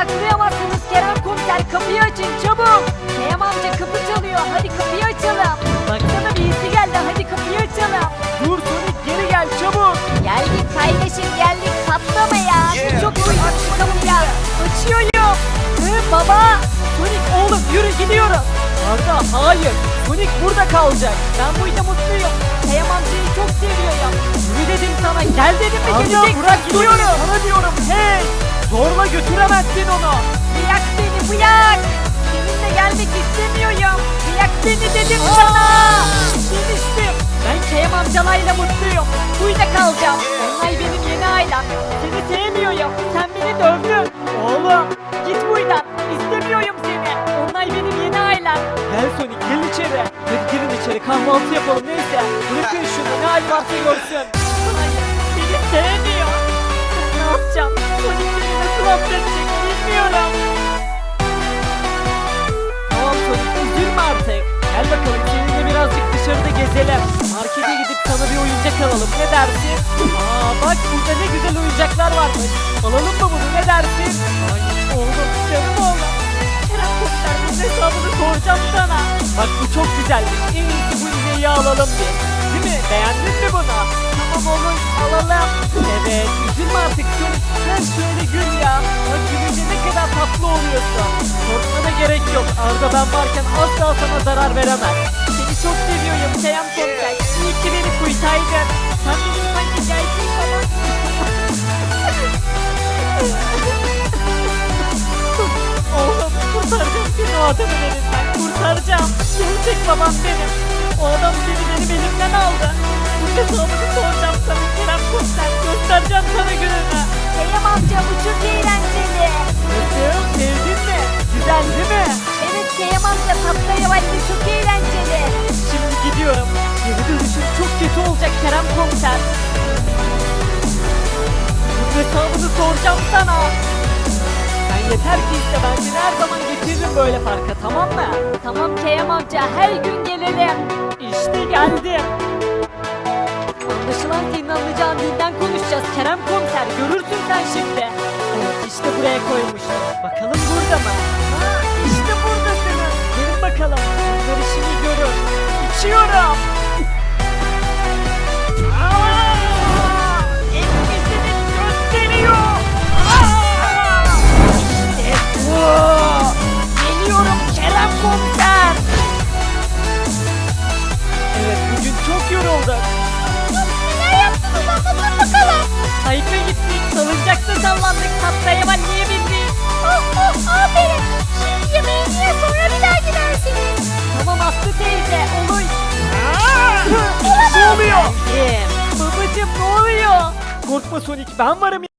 saklayamazsınız Kerem komiser kapıyı açın çabuk. Kerem amca kapı çalıyor hadi kapıyı açalım. Baksana birisi geldi hadi kapıyı açalım. Dur Sonic geri gel çabuk. Geldik kardeşim geldik patlama ya. Bu çok uygun kapıya. Açıyorum. Hı, baba. Sonic oğlum yürü gidiyoruz. Arda hayır. Sonic burada kalacak. Ben burada mutluyum. Kerem amcayı çok seviyorum. Yürü dedim sana gel dedim mi geleceksin bırak gidiyorum. Sana diyorum hey. Zorla götüremezsin onu. Bırak beni bırak. Seninle gelmek istemiyorum. Bırak beni dedim sana. Demiştim. Ben Kerem amcalarla mutluyum. Burada kalacağım. Onlar benim yeni ailem. Seni sevmiyorum. Sen beni dövdün. Oğlum Git buradan. İstemiyorum seni. Onlar benim yeni ailem. gel Sonic gel içeri. Hadi girin içeri kahvaltı yapalım neyse. Bırakın şunu ne hali varsa görsün. Hayır. Beni sevmiyor. Ben ne yapacağım? Gezelim. Markete gidip sana bir oyuncak alalım ne dersin? Aa bak burada ne güzel oyuncaklar varmış. Alalım mı bunu ne dersin? Ay oğlum canım oğlum. Kerem komiser bunun hesabını soracağım sana. Bak bu çok güzelmiş. En iyisi bu ineği alalım biz. Değil mi? Beğendin mi bunu? Tamam oğlum alalım. Evet üzülme artık Sonic. Sen şöyle gül ya. Bak gülünce ne kadar tatlı oluyorsun. Korkmana gerek yok. Arda ben varken asla sana zarar veremez. Çok seviyorum Kerem komiser. İyi ki beni kurtardın. Sen benim sanki gerçek babam. Oğlum kurtaracağım seni o adamın elinden. Kurtaracağım. Gerçek babam benim. O adam seni benim elimden aldı. Bu hesabını soracağım sana Kerem Komiser. Göstereceğim sana gününü. Kerem amca bu çok eğlenceli. Nasıl? Sevdin mi? Güzel değil mi? Yeter ki iste ben seni her zaman getiririm böyle parka tamam mı? Tamam Kerem amca her gün gelelim. İşte geldim. Anlaşılan senin anlayacağın dilden konuşacağız Kerem komiser görürsün sen şimdi. Evet işte buraya koymuştum. Bakalım burada mı? Ha, işte buradasınız. Gelin bakalım. Bunları şimdi görün. İçiyorum. Komiser. Evet bugün çok yorulduk. Neler yaptınız anlatın bakalım. Kayıpa gittik, salıncakta sallandık, hatta niye bindik. Oh oh aferin. Şimdi yemeği yiye sonra bir daha gidersiniz. Tamam Aslı teyze, olur. ne oluyor? Babacım ne oluyor? Korkma Sonic, ben varım